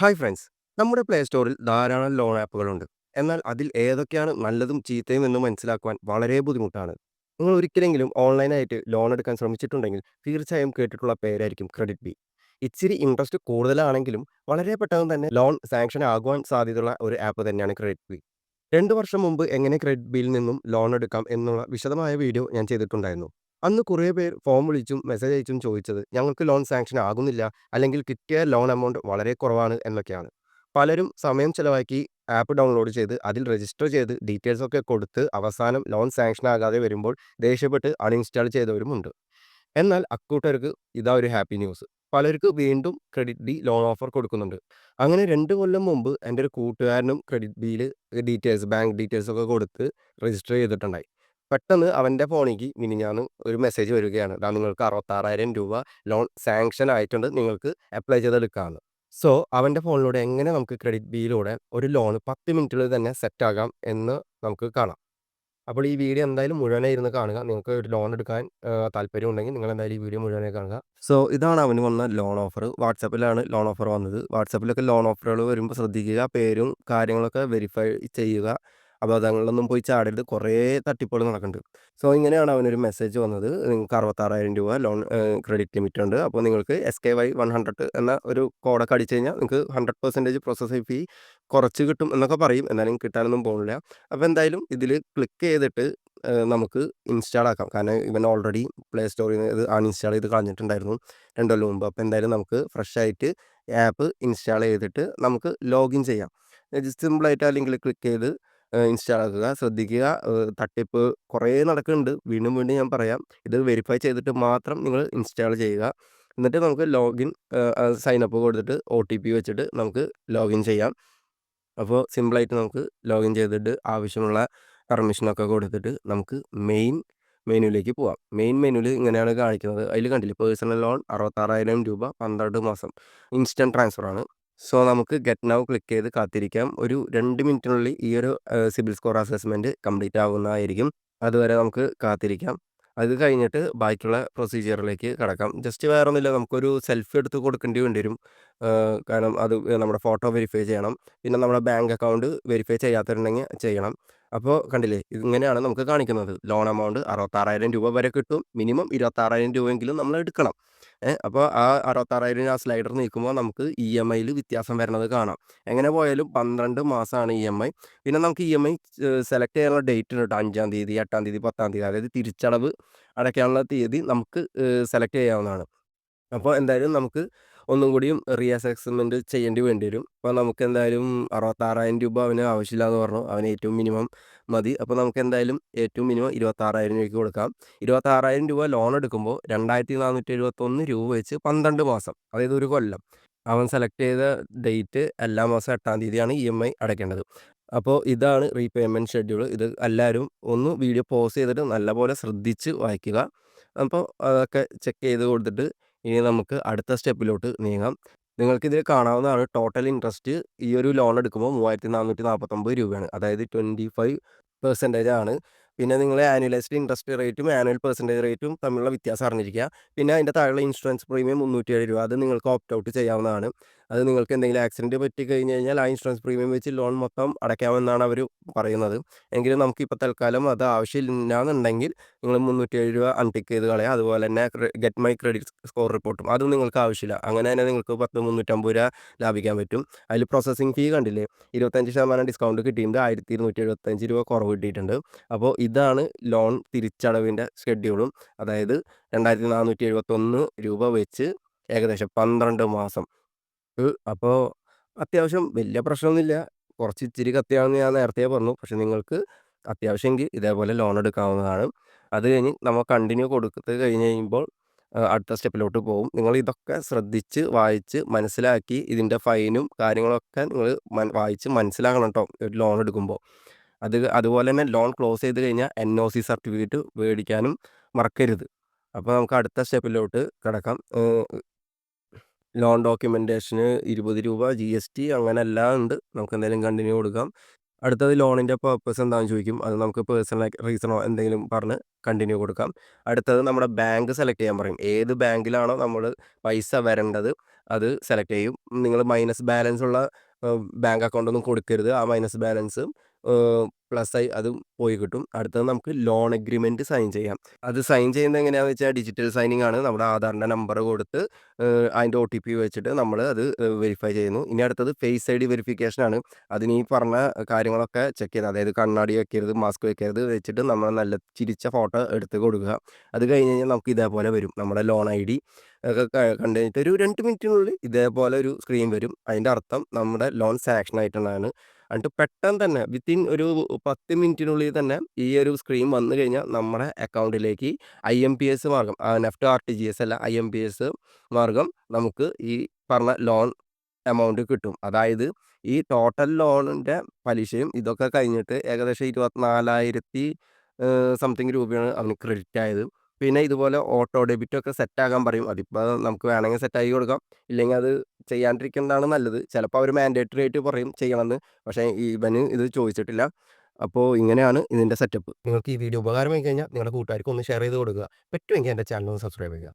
Hi friends നമ്മുടെ play സ്റ്റോറിൽ ധാരാളം ലോൺ ആപ്പുകളുണ്ട് എന്നാൽ അതിൽ ഏതൊക്കെയാണ് നല്ലതും ചീത്തയും എന്ന് മനസ്സിലാക്കുവാൻ വളരെ ബുദ്ധിമുട്ടാണ്. നിങ്ങൾ ഒരിക്കലെങ്കിലും ഓൺലൈനായിട്ട് ലോൺ എടുക്കാൻ ശ്രമിച്ചിട്ടുണ്ടെങ്കിൽ തീർച്ചയായും കേട്ടിട്ടുള്ള പേരായിരിക്കും ക്രെഡിറ്റ് ബി ഇച്ചിരി ഇൻട്രസ്റ്റ് കൂടുതലാണെങ്കിലും വളരെ പെട്ടെന്ന് തന്നെ ലോൺ സാങ്ഷൻ ആകുവാൻ സാധ്യതയുള്ള ഒരു ആപ്പ് തന്നെയാണ് ക്രെഡിറ്റ് ബി രണ്ട് വർഷം മുമ്പ് എങ്ങനെ ക്രെഡിറ്റ് ബിയിൽ നിന്നും ലോൺ എടുക്കാം എന്നുള്ള വിശദമായ വീഡിയോ ഞാൻ ചെയ്തിട്ടുണ്ടായിരുന്നു. അന്ന് കുറേ പേർ ഫോം വിളിച്ചും മെസ്സേജ് അയച്ചും ചോദിച്ചത് ഞങ്ങൾക്ക് ലോൺ സാങ്ഷൻ ആകുന്നില്ല അല്ലെങ്കിൽ കിട്ടിയ ലോൺ എമൗണ്ട് വളരെ കുറവാണ് എന്നൊക്കെയാണ്. പലരും സമയം ചെലവാക്കി ആപ്പ് ഡൗൺലോഡ് ചെയ്ത് അതിൽ രജിസ്റ്റർ ചെയ്ത് ഡീറ്റെയിൽസ് ഒക്കെ കൊടുത്ത് അവസാനം ലോൺ സാങ്ഷൻ ആകാതെ വരുമ്പോൾ ദേഷ്യപ്പെട്ട് അൺഇൻസ്റ്റാൾ ചെയ്തവരുമുണ്ട് എന്നാൽ അക്കൂട്ടർക്ക് ഇതാ ഒരു ഹാപ്പി ന്യൂസ്. പലർക്ക് വീണ്ടും ക്രെഡിറ്റ് ബി ലോൺ ഓഫർ കൊടുക്കുന്നുണ്ട്. അങ്ങനെ രണ്ട് കൊല്ലം മുമ്പ് എന്റെ ഒരു കൂട്ടുകാരനും ക്രെഡിറ്റ് ബിയിൽ ഡീറ്റെയിൽസ് ബാങ്ക് ഡീറ്റെയിൽസ് ഒക്കെ കൊടുത്ത് രജിസ്റ്റർ ചെയ്തിട്ടുണ്ടായി. പെട്ടെന്ന് അവന്റെ ഫോണിലേക്ക് മിനിഞ്ഞാന്ന് ഒരു മെസ്സേജ് വരികയാണ്. ഇതാ നിങ്ങൾക്ക് അറുപത്താറായിരം രൂപ ലോൺ സാങ്ഷൻ ആയിട്ടുണ്ട്. നിങ്ങൾക്ക് അപ്ലൈ ചെയ്തെടുക്കാമെന്ന് സോ അവന്റെ ഫോണിലൂടെ എങ്ങനെ നമുക്ക് ക്രെഡിറ്റ് ബിയിലൂടെ ഒരു ലോൺ പത്ത് മിനിറ്റിൽ തന്നെ സെറ്റ് ആകാം എന്ന് നമുക്ക് കാണാം. അപ്പോൾ ഈ വീഡിയോ എന്തായാലും മുഴുവനായി ഇരുന്ന് കാണുക. നിങ്ങൾക്ക് ഒരു ലോൺ എടുക്കാൻ താല്പര്യം ഉണ്ടെങ്കിൽ നിങ്ങൾ എന്തായാലും ഈ വീഡിയോ മുഴുവനായി കാണുക. സോ ഇതാണ് അവന് വന്ന ലോൺ ഓഫർ. വാട്സാപ്പിലാണ് ലോൺ ഓഫർ വന്നത്. വാട്സാപ്പിലൊക്കെ ലോൺ ഓഫറുകൾ വരുമ്പോൾ ശ്രദ്ധിക്കുക. പേരും കാര്യങ്ങളൊക്കെ വെരിഫൈ ചെയ്യുക. അപകടങ്ങളിലൊന്നും പോയി ചാടരുത്. കുറേ തട്ടിപ്പുകൾ നടക്കുന്നുണ്ട്. സോ ഇങ്ങനെയാണ് അവനൊരു മെസ്സേജ് വന്നത്. നിങ്ങൾക്ക് അറുപത്താറായിരം രൂപ ലോൺ ക്രെഡിറ്റ് ലിമിറ്റ് ഉണ്ട് അപ്പോൾ നിങ്ങൾക്ക് S K Y one hundred എന്ന ഒരു കോഡൊക്കെ അടിച്ചു കഴിഞ്ഞാൽ നിങ്ങൾക്ക് ഹൺഡ്രഡ് പെർസെന്റേജ് പ്രോസസ്സിംഗ് ഫീ കുറച്ച് കിട്ടും എന്നൊക്കെ പറയും. എന്നാലും കിട്ടാനൊന്നും പോകുന്നില്ല. അപ്പോൾ എന്തായാലും ഇതിൽ ക്ലിക്ക് ചെയ്തിട്ട് നമുക്ക് ഇൻസ്റ്റാൾ ആക്കാം. കാരണം ഇവൻ ഓൾറെഡി പ്ലേ സ്റ്റോറിൽ നിന്ന് ഇത് അൺഇൻസ്റ്റാൾ ചെയ്ത് കളഞ്ഞിട്ടുണ്ടായിരുന്നു രണ്ടോ മുമ്പ്. അപ്പോൾ എന്തായാലും നമുക്ക് ഫ്രഷ് ആയിട്ട് ആപ്പ് ഇൻസ്റ്റാൾ ചെയ്തിട്ട് നമുക്ക് ലോഗിൻ ചെയ്യാം. ജസ്റ്റ് സിമ്പിളായിട്ട് ആ ലിങ്കിൽ ക്ലിക്ക് ചെയ്ത് ഇൻസ്റ്റാൾ ആക്കുക. ശ്രദ്ധിക്കുക. തട്ടിപ്പ് കുറേ നടക്കുന്നുണ്ട്. വീണ്ടും വീണ്ടും ഞാൻ പറയാം. ഇത് വെരിഫൈ ചെയ്തിട്ട് മാത്രം നിങ്ങൾ ഇൻസ്റ്റാൾ ചെയ്യുക. എന്നിട്ട് നമുക്ക് ലോഗിൻ സൈൻ അപ്പ് കൊടുത്തിട്ട് ഒ ടി പി വെച്ചിട്ട് നമുക്ക് ലോഗിൻ ചെയ്യാം. അപ്പോൾ സിമ്പിളായിട്ട് നമുക്ക് ലോഗിൻ ചെയ്തിട്ട് ആവശ്യമുള്ള പെർമിഷനൊക്കെ കൊടുത്തിട്ട് നമുക്ക് മെയിൻ മെനുവിലേക്ക് പോവാം. മെയിൻ മെനുവിൽ ഇങ്ങനെയാണ് കാണിക്കുന്നത്. അതിൽ കണ്ടില്ലേ? പേഴ്സണൽ ലോൺ അറുപത്താറായിരം രൂപ പന്ത്രണ്ട് മാസം. ഇൻസ്റ്റന്റ് ട്രാൻസ്ഫർ ആണ്. സോ നമുക്ക് ഗെറ്റ് നൗ ക്ലിക്ക് ചെയ്ത് കാത്തിരിക്കാം. ഒരു രണ്ട് മിനിറ്റിനുള്ളിൽ ഈ ഒരു സിബിൽ സ്കോർ അസസ്മെന്റ് കംപ്ലീറ്റ് ആവുന്നതായിരിക്കും. അതുവരെ നമുക്ക് കാത്തിരിക്കാം. അത് കഴിഞ്ഞിട്ട് ബാക്കിയുള്ള പ്രൊസീജിയറിലേക്ക് കടക്കാം. ജസ്റ്റ് വേറെ ഒന്നുമില്ല നമുക്കൊരു സെൽഫി എടുത്ത് കൊടുക്കേണ്ടി വേണ്ടി വരും കാരണം അത് നമ്മുടെ ഫോട്ടോ വെരിഫൈ ചെയ്യണം. പിന്നെ നമ്മുടെ ബാങ്ക് അക്കൗണ്ട് വെരിഫൈ ചെയ്യാത്തിട്ടുണ്ടെങ്കിൽ ചെയ്യണം. അപ്പോൾ കണ്ടില്ലേ ഇങ്ങനെയാണ് നമുക്ക് കാണിക്കുന്നത്. ലോൺ എമൗണ്ട് അറുപത്താറായിരം രൂപ വരെ കിട്ടും. മിനിമം ഇരുപത്താറായിരം രൂപയെങ്കിലും നമ്മൾ എടുക്കണം. അപ്പോൾ ആ അറുപത്താറായിരം ആ സ്ലൈഡർ നീക്കുമ്പോൾ നമുക്ക് ഇ എം ഐയിൽ വ്യത്യാസം വരുന്നത് കാണാം. എങ്ങനെ പോയാലും പന്ത്രണ്ട് മാസമാണ് ഇ എം ഐ പിന്നെ നമുക്ക് ഇ എം ഐ സെലക്ട് ചെയ്യാനുള്ള ഡേറ്റ് ഉണ്ട് അഞ്ചാം തീയതി എട്ടാം തീയതി പത്താം തീയതി. അതായത് തിരിച്ചടവ് അടയ്ക്കാനുള്ള തീയതി നമുക്ക് സെലക്ട് ചെയ്യാവുന്നതാണ്. അപ്പോൾ എന്തായാലും നമുക്ക് ഒന്നും കൂടിയും റീ അസസ്മെന്റ് ചെയ്യേണ്ടി വേണ്ടി വരും അപ്പോൾ നമുക്ക് എന്തായാലും അറുപത്താറായിരം രൂപ അവന് ആവശ്യമില്ല എന്ന് പറഞ്ഞു. അവന് ഏറ്റവും മിനിമം മതി. അപ്പോൾ നമുക്ക് എന്തായാലും ഏറ്റവും മിനിമം ഇരുപത്താറായിരം രൂപയ്ക്ക് കൊടുക്കാം. ഇരുപത്താറായിരം രൂപ ലോൺ എടുക്കുമ്പോൾ രണ്ടായിരത്തി നാനൂറ്റി എഴുപത്തൊന്ന് രൂപ വെച്ച് പന്ത്രണ്ട് മാസം അതായത് ഒരു കൊല്ലം അവൻ സെലക്ട് ചെയ്ത ഡേറ്റ് എല്ലാ മാസം എട്ടാം തീയതിയാണ് ഇ എം ഐ അടയ്ക്കേണ്ടത്. അപ്പോൾ ഇതാണ് റീപേയ്മെന്റ് ഷെഡ്യൂൾ ഇത് എല്ലാവരും ഒന്ന് വീഡിയോ പോസ് ചെയ്തിട്ട് നല്ലപോലെ ശ്രദ്ധിച്ച് വായിക്കുക. അപ്പോൾ അതൊക്കെ ചെക്ക് ചെയ്ത് കൊടുത്തിട്ട് ഇനി നമുക്ക് അടുത്ത സ്റ്റെപ്പിലോട്ട് നീങ്ങാം. നിങ്ങൾക്കിതിൽ കാണാവുന്നതാണ് ടോട്ടൽ ഇൻട്രസ്റ്റ് ഈ ഒരു ലോൺ എടുക്കുമ്പോൾ മൂവായിരത്തി നാനൂറ്റി നാൽപ്പത്തൊമ്പത് രൂപയാണ്. അതായത് ട്വന്റി ഫൈവ് പെർസെന്റേജ് ആണ്. പിന്നെ നിങ്ങൾ ആനുവലൈസ്ഡ് ഇൻട്രസ്റ്റ് റേറ്റും ആനുവൽ പെർസെന്റേജ് റേറ്റും തമ്മിലുള്ള വ്യത്യാസം അറിഞ്ഞിരിക്കുക. പിന്നെ അതിന്റെ താഴെയുള്ള ഇൻഷുറൻസ് പ്രീമിയം മുന്നൂറ്റി ഏഴ് രൂപ അത് നിങ്ങൾക്ക് ഓപ്റ്റ് ഔട്ട് ചെയ്യാവുന്നതാണ്. അത് നിങ്ങൾക്ക് എന്തെങ്കിലും ആക്സിഡന്റ് പറ്റി കഴിഞ്ഞ് കഴിഞ്ഞാൽ ആ ഇൻഷുറൻസ് പ്രീമിയം വെച്ച് ലോൺ മൊത്തം അടയ്ക്കാമെന്നാണ് അവർ പറയുന്നത്. എങ്കിലും നമുക്ക് ഇപ്പോൾ തൽക്കാലം അത് ആവശ്യമില്ലാന്നുണ്ടെങ്കിൽ നിങ്ങൾ മുന്നൂറ്റി ഏഴ് രൂപ അൺടിക്ക് ചെയ്ത് കളയാം. അതുപോലെ തന്നെ ഗെറ്റ് മൈ ക്രെഡിറ്റ് സ്കോർ റിപ്പോർട്ടും അതും നിങ്ങൾക്ക് ആവശ്യമില്ല. അങ്ങനെ തന്നെ നിങ്ങൾക്ക് പത്ത് മുന്നൂറ്റമ്പത് രൂപ ലാഭിക്കാൻ പറ്റും. അതിൽ പ്രോസസ്സിംഗ് ഫീ കണ്ടില്ലേ? ഇരുപത്തഞ്ച് ശതമാനം ഡിസ്കൗണ്ട് കിട്ടിയിട്ടുണ്ട്. ആയിരത്തി ഇരുന്നൂറ്റി എഴുപത്തഞ്ച് രൂപ കുറവ് കിട്ടിയിട്ടുണ്ട്. അപ്പോൾ ഇതാണ് ലോൺ തിരിച്ചടവിന്റെ ഷെഡ്യൂളും അതായത് രണ്ടായിരത്തി നാനൂറ്റി എഴുപത്തൊന്ന് രൂപ വെച്ച് ഏകദേശം പന്ത്രണ്ട് മാസം അപ്പോൾ അത്യാവശ്യം വലിയ പ്രശ്നമൊന്നുമില്ല. കുറച്ച് ഇച്ചിരി കത്തിയാണെന്ന് ഞാൻ നേരത്തെ പറഞ്ഞു. പക്ഷെ നിങ്ങൾക്ക് അത്യാവശ്യമെങ്കിൽ ഇതേപോലെ ലോൺ എടുക്കാവുന്നതാണ്. അത് കഴിഞ്ഞ് നമ്മൾ കണ്ടിന്യൂ കൊടുത്ത് കഴിഞ്ഞ് കഴിയുമ്പോൾ അടുത്ത സ്റ്റെപ്പിലോട്ട് പോകും. നിങ്ങൾ ഇതൊക്കെ ശ്രദ്ധിച്ച് വായിച്ച് മനസ്സിലാക്കി ഇതിന്റെ ഫൈനും കാര്യങ്ങളൊക്കെ നിങ്ങൾ വായിച്ച് മനസ്സിലാക്കണം കേട്ടോ ഒരു ലോൺ എടുക്കുമ്പോൾ. അത് അതുപോലെ തന്നെ ലോൺ ക്ലോസ് ചെയ്ത് കഴിഞ്ഞാൽ എൻ ഒ സി സർട്ടിഫിക്കറ്റ് മേടിക്കാനും മറക്കരുത്. അപ്പോൾ നമുക്ക് അടുത്ത സ്റ്റെപ്പിലോട്ട് കിടക്കാം ലോൺ ഡോക്യുമെന്റേഷന് ഇരുപത് രൂപ ജി എസ് ടി അങ്ങനെ എല്ലാം ഉണ്ട് നമുക്ക് എന്തെങ്കിലും കണ്ടിന്യൂ കൊടുക്കാം അടുത്തത് ലോണിന്റെ പർപ്പസ് എന്താണെന്ന് ചോദിക്കും. അത് നമുക്ക് പേഴ്സണൽ റീസണോ എന്തെങ്കിലും പറഞ്ഞ് കണ്ടിന്യൂ കൊടുക്കാം. അടുത്തത് നമ്മുടെ ബാങ്ക് സെലക്ട് ചെയ്യാൻ പറയും. ഏത് ബാങ്കിലാണോ നമ്മൾ പൈസ വരേണ്ടത് അത് സെലക്ട് ചെയ്യും. നിങ്ങൾ മൈനസ് ബാലൻസ് ഉള്ള ബാങ്ക് അക്കൗണ്ട് ഒന്നും കൊടുക്കരുത്. ആ മൈനസ് ബാലൻസ് ഏഹ്, ആയി അതും പോയി കിട്ടും. അടുത്തത് നമുക്ക് ലോൺ എഗ്രിമെന്റ് സൈൻ ചെയ്യാം. അത് സൈൻ ചെയ്യുന്നത് എങ്ങനെയാണെന്ന് വെച്ചാൽ ഡിജിറ്റൽ സൈനിങ് ആണ്. നമ്മുടെ ആധാറിന്റെ നമ്പർ കൊടുത്ത് അതിന്റെ ഒ ടി പി വെച്ചിട്ട് നമ്മൾ അത് വെരിഫൈ ചെയ്യുന്നു. ഇനി അടുത്തത് ഫേസ് ഐഡി വെരിഫിക്കേഷൻ ആണ്. അതിന് ഈ പറഞ്ഞ കാര്യങ്ങളൊക്കെ ചെക്ക് ചെയ്യുന്നത് അതായത് കണ്ണാടി വെക്കരുത്, മാസ്ക് വെക്കരുത് വെച്ചിട്ട് നമ്മൾ നല്ല ചിരിച്ച ഫോട്ടോ എടുത്ത് കൊടുക്കുക. അത് കഴിഞ്ഞ് കഴിഞ്ഞാൽ നമുക്ക് ഇതേപോലെ വരും. നമ്മുടെ ലോൺ ഐ ഡി ഒക്കെ കണ്ടു കഴിഞ്ഞിട്ട് ഒരു രണ്ട് മിനിറ്റിനുള്ളിൽ ഇതേപോലെ ഒരു സ്ക്രീൻ വരും. അതിന്റെ അർത്ഥം നമ്മുടെ ലോൺ സാങ്ഷൻ ആയിട്ടുള്ളതാണ്. എന്നിട്ട് പെട്ടെന്ന് തന്നെ വിത്തിൻ ഒരു 10 മിനിറ്റിനുള്ളിൽ തന്നെ ഈ ഒരു സ്ക്രീൻ വന്നു കഴിഞ്ഞാൽ നമ്മുടെ അക്കൗണ്ടിലേക്ക് ഐ എം പി എസ് മാർഗം NEFT R T G S അല്ല ഐ എം പി എസ് മാർഗം നമുക്ക് ഈ പറഞ്ഞ ലോൺ എമൗണ്ട് കിട്ടും. അതായത് ഈ ടോട്ടൽ ലോണിന്റെ പലിശയും ഇതൊക്കെ കഴിഞ്ഞിട്ട് ഏകദേശം 24,000 ഏഹ്, സംതിങ് രൂപയാണ് അവന് ക്രെഡിറ്റ് ആയത്. പിന്നെ ഇതുപോലെ ഓട്ടോ ഡെബിറ്റ് ഒക്കെ സെറ്റ് ആക്കാൻ പറയും. അതിപ്പോൾ നമുക്ക് വേണമെങ്കിൽ സെറ്റ് ആക്കി കൊടുക്കാം. ഇല്ലെങ്കിൽ അത് ചെയ്യാണ്ടിരിക്കുന്നതാണ് നല്ലത്. ചിലപ്പോൾ അവർ മാൻഡേറ്ററി ആയിട്ട് പറയും ചെയ്യണമെന്ന്. പക്ഷേ ഇവന് ഇത് ചോദിച്ചിട്ടില്ല. അപ്പോൾ ഇങ്ങനെയാണ് ഇതിന്റെ സെറ്റപ്പ്. നിങ്ങൾക്ക് ഈ വീഡിയോ ഉപകാരമായി കഴിഞ്ഞാൽ നിങ്ങളുടെ കൂട്ടുകാർക്ക് ഒന്ന് ഷെയർ ചെയ്ത് കൊടുക്കുക. പറ്റുമെങ്കിൽ എന്റെ ചാനൽ ഒന്ന് സബ്സ്ക്രൈബ് ചെയ്യുക.